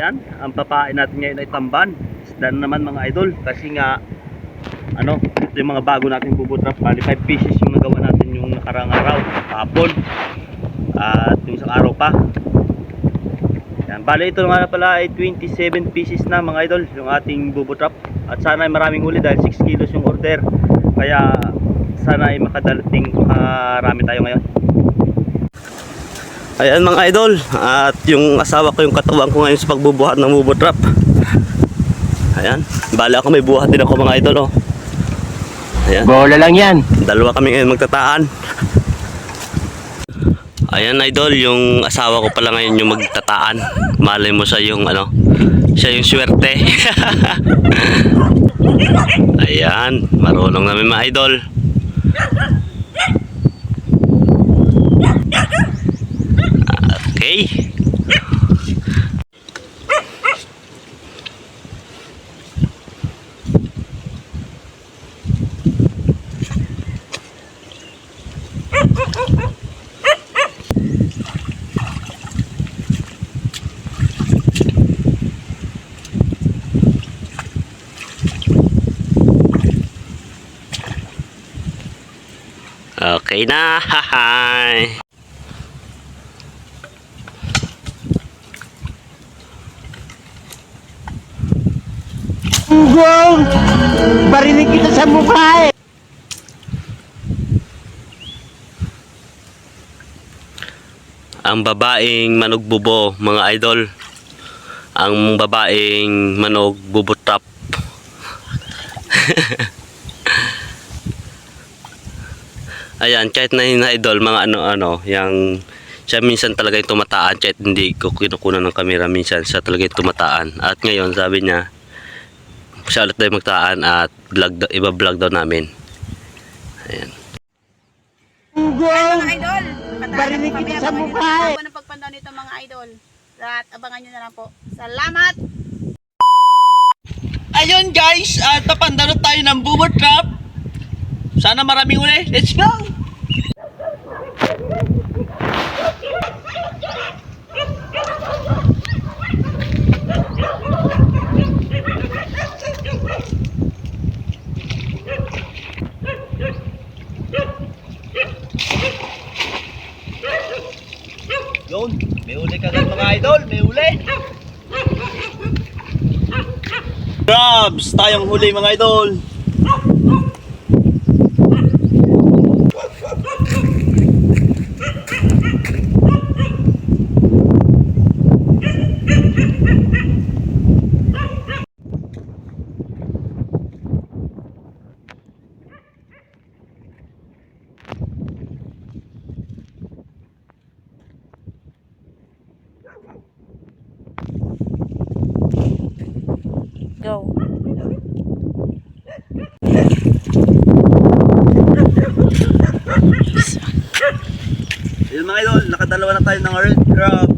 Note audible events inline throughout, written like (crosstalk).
Yan, ang papain natin ngayon ay tamban. Isda na naman mga idol kasi nga ano, ito yung mga bago nating bubutrap. Bali 5 pieces yung nagawa natin yung nakarang araw, kahapon. At yung isang araw pa. Yan, bali ito nga pala ay 27 pieces na mga idol yung ating bubutrap. At sana ay maraming huli dahil 6 kilos yung order. Kaya sana ay makadalating marami tayo ngayon. Ayan mga idol, at yung asawa ko yung katawan ko ngayon sa pagbubuhat ng bubo trap. Ayan, bala ako may buhat din ako mga idol oh. Ayan, Bola lang yan. dalawa kami ngayon magtataan. Ayan idol, yung asawa ko pala ngayon yung magtataan. Malay mo siya yung ano, siya yung swerte. (laughs) Ayan, marunong namin mga idol. Okay. Okay na. Hi. Ugong! Barinig kita sa mukha eh. ang babaeng manog bubo mga idol. Ang babaeng trap (laughs) ayan kahit na yun, idol. Mga ano ano yung siya minsan talaga yung tumataan. Kahit hindi ko kinukunan ng kamera minsan. Siya talaga yung tumataan. At ngayon sabi niya siya ulit tayo magtaan at vlog, daw- iba vlog daw namin ayan Ugong! Mga idol, Barinig kita sa mukha na eh. ng pagpandaw nito mga idol. At abangan nyo na lang po. Salamat! Ayun guys, at papanda na tayo ng boomer trap. Sana maraming uli. Let's go! Yun, may uli kagad mga idol, may uli. Crabs! Tayong huli mga idol! Go. Ayun mga idol, nakadalawa na tayo ng red crab.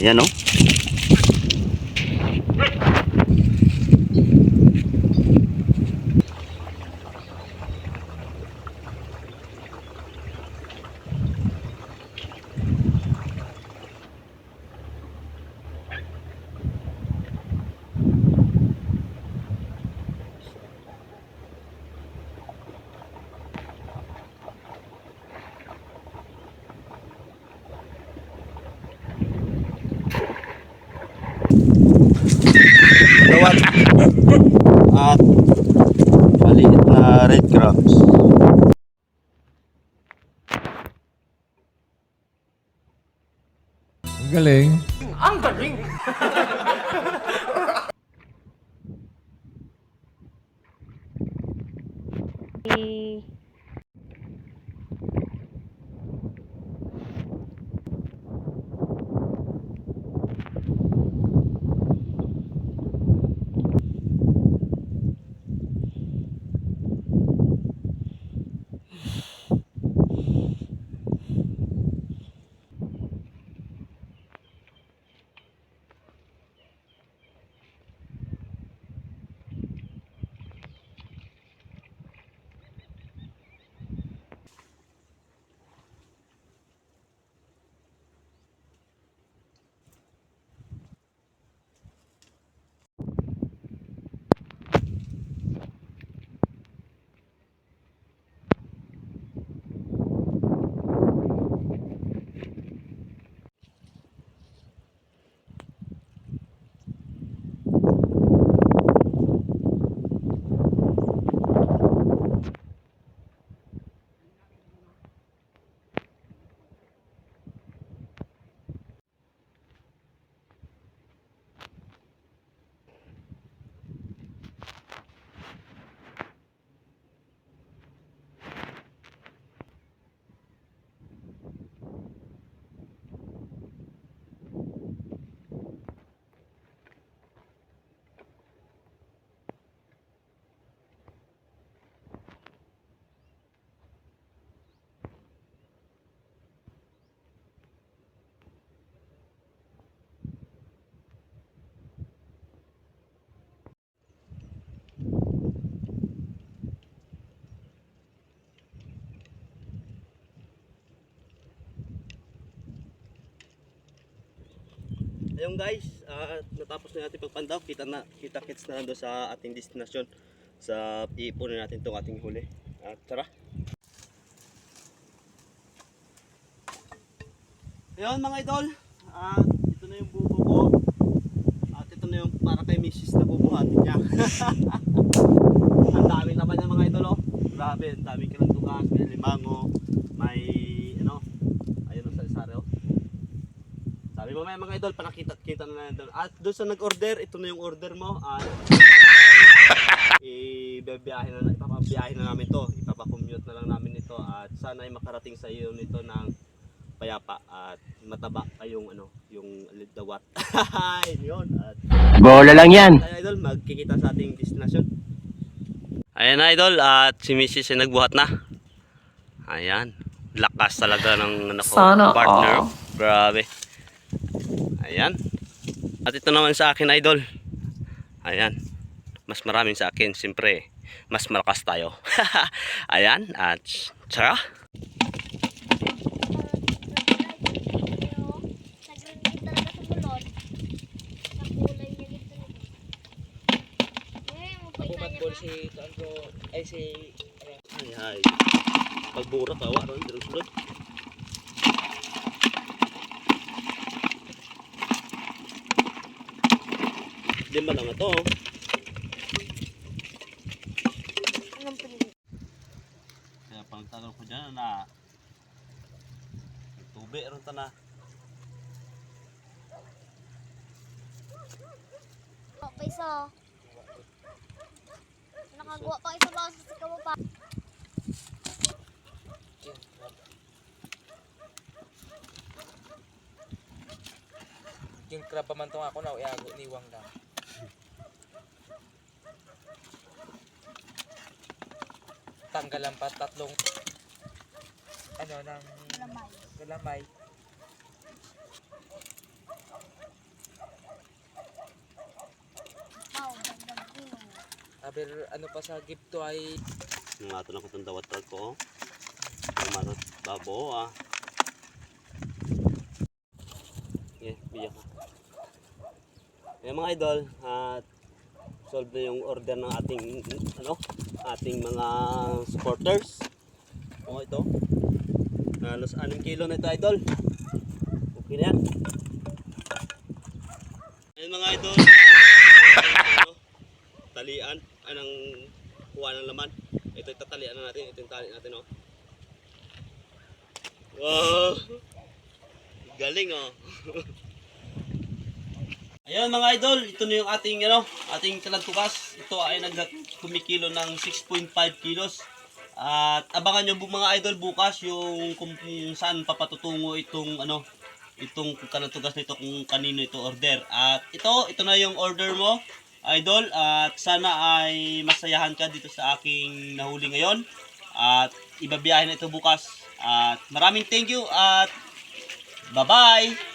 Ayan oh. gawat at maliit na red crabs ang galing. Ang galing! (laughs) Thank Ayun guys, ah, natapos na natin pagpandaw. Kita na, kita kits na doon sa ating destinasyon. Sa iipunin natin itong ating huli. At tara. Ayun mga idol, at ito na yung bubo ko. At ito na yung para kay Mrs. na bubuhatin niya. (laughs) ang dami naman yung mga idol oh. Grabe, ang daming kilang tugas, may limango, may ano, ayun oh, sa isari oh. Mo may mga idol, panakita-kita na lang doon. At doon sa nag-order, ito na yung order mo. At (laughs) ibibiyahe na, ipapabiyahe na namin to. Ipapakommute na lang namin ito. At sana ay makarating sa iyo nito ng payapa at mataba kayong ano, yung dawat. (laughs) yun. At Bola lang yan. Ay, idol, magkikita sa ating destination. Ayan na, idol, at si Mrs. ay nagbuhat na. Ayan. Lakas talaga ng ano ko, Sana partner. all. Grabe. Ayan. At ito naman sa akin, idol. Ayan. Mas maraming sa akin, siyempre. Mas malakas tayo. (laughs) Ayan. At, tsaka. Si Kanto, ay si Ay, ay. Pagbura ka, wala ron, sulod. Lima lang ito. oh. Kaya pang tanong ko dyan na tubi ron ta na. Oh, paiso. Nakagawa pa isa ba sa sikaw pa? King crab pa man tong ako na, iago niwang lang. Tanggalan pa tatlong ano ng Lamay. galamay. Ino. Aber ano pa sa gift to ay ato na ko itong dawat ko. marot babo ah. Yeah, biyak. Ayan mga idol, at solve na yung order ng ating ano, ating mga supporters. Oh, ito. Halos 6 kilo na ito idol. Okay na yan. Ayan mga idol. Ano, talian, anong kuha ng laman. Ito yung tatalian na natin, ito yung tali natin oh. Wow! Galing oh. (laughs) Ayan mga idol, ito na yung ating ano, ating talagtukas. Ito ay nag kumikilo ng 6.5 kilos. At abangan nyo mga idol bukas yung kung saan papatutungo itong ano, itong talagtugas nito kung kanino ito order. At ito, ito na yung order mo, idol. At sana ay masayahan ka dito sa aking nahuli ngayon. At ibabiyahin na ito bukas. At maraming thank you at bye-bye!